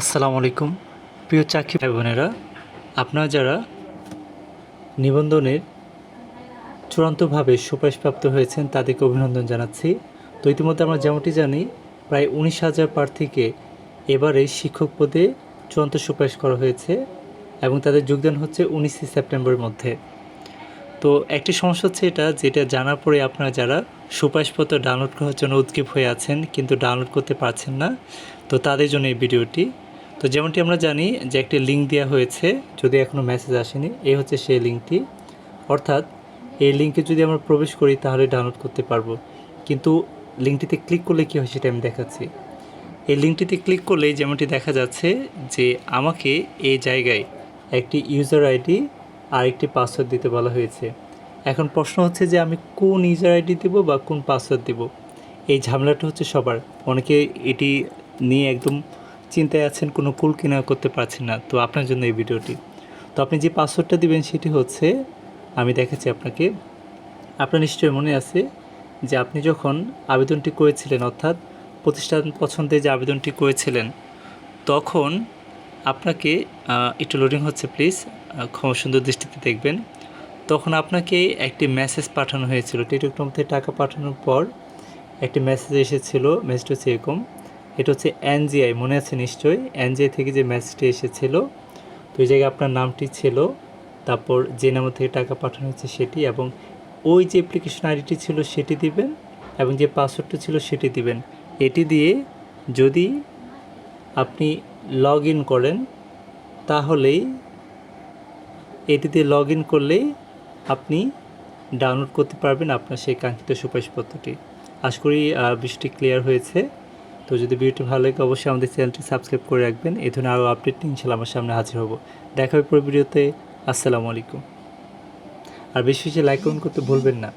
আসসালামু আলাইকুম। প্রিয় চাকরি ভাই বোনেরা, আপনারা যারা নিবন্ধনের চূড়ান্তভাবে সুপারিশপ্রাপ্ত হয়েছেন তাদেরকে অভিনন্দন জানাচ্ছি। তো ইতিমধ্যে আমরা যেমনটি জানি, প্রায় উনিশ হাজার প্রার্থীকে এবারে শিক্ষক পদে চূড়ান্ত সুপারিশ করা হয়েছে এবং তাদের যোগদান হচ্ছে উনিশে সেপ্টেম্বরের মধ্যে। তো একটি সমস্যা হচ্ছে এটা, যেটা জানার পরে আপনারা যারা সুপারিশপত্র ডাউনলোড করার জন্য উদ্গ্রীব হয়ে আছেন, কিন্তু ডাউনলোড করতে পারছেন না, তো তাদের জন্য এই ভিডিওটি। তো যেমনটি আমরা জানি যে একটি লিঙ্ক দেওয়া হয়েছে, যদি এখনও মেসেজ আসেনি, এই হচ্ছে সেই লিঙ্কটি অর্থাৎ এই লিঙ্কে যদি আমরা প্রবেশ করি, তাহলে ডাউনলোড করতে পারব। কিন্তু লিঙ্কটিতে ক্লিক করলে কী হয়, সেটা আমি দেখাচ্ছি। এই লিঙ্কটিতে ক্লিক করলেই যেমনটি দেখা যাচ্ছে যে আমাকে এই জায়গায় একটি ইউজার আইডি আর একটি পাসওয়ার্ড দিতে বলা হয়েছে। এখন প্রশ্ন হচ্ছে যে আমি কোন ইউজার আইডি দেবো বা কোন পাসওয়ার্ড দেবো? এই ঝামেলাটা হচ্ছে সবার। অনেকে এটি নিয়ে একদম চিন্তায় আছেন, কোনো কুল কিনা করতে পারছেন না, তো আপনার জন্য এই ভিডিওটি। তো আপনি যে পাসওয়ার্ডটা দিবেন সেটি হচ্ছে, আমি দেখাচ্ছি আপনাকে। আপনার নিশ্চয়ই মনে আছে যে আপনি যখন আবেদনটি করেছিলেন, অর্থাৎ প্রতিষ্ঠান পছন্দে যে আবেদনটি করেছিলেন, তখন আপনাকে একটু লোডিং হচ্ছে প্লিজ ক্ষমা সুন্দর দৃষ্টিতে দেখবেন। তখন আপনাকে একটি মেসেজ পাঠানো হয়েছিল, টেলিগ্রাম থেকে টাকা পাঠানোর পর একটি মেসেজ এসেছিল মেসেজটা হচ্ছে এরকম এটা হচ্ছে এনজিআই মনে আছে নিশ্চয়ই? এনজিআই থেকে যে মেসেজটি এসেছিল, তো এই জায়গায় আপনার নামটি ছিল, তারপর যে নাম্বার থেকে টাকা পাঠানো হয়েছে সেটি, এবং ওই যে অ্যাপ্লিকেশন আইডিটি ছিল সেটি দিবেন, এবং যে পাসওয়ার্ডটা ছিল সেটি দিবেন। এটি দিয়ে যদি আপনি লগ করেন, তাহলেই এটিতে লগ ইন করলেই আপনি ডাউনলোড করতে পারবেন আপনার সেই কাঙ্ক্ষিত সুপারিশপত্রটি। আশা করি বিষয়টি ক্লিয়ার হয়েছে। তো যদি ভিডিওটি ভালো লাগে, অবশ্যই আমাদের চ্যানেলটি সাবস্ক্রাইব করে রাখবেন। এই ধরনের আরও আপডেট ইনশাল্লাহ আমার সামনে হাজির হব। দেখা হবে পরে ভিডিওতে। আসসালামু আলাইকুম। আর বেশি বেশি লাইক করতে ভুলবেন না।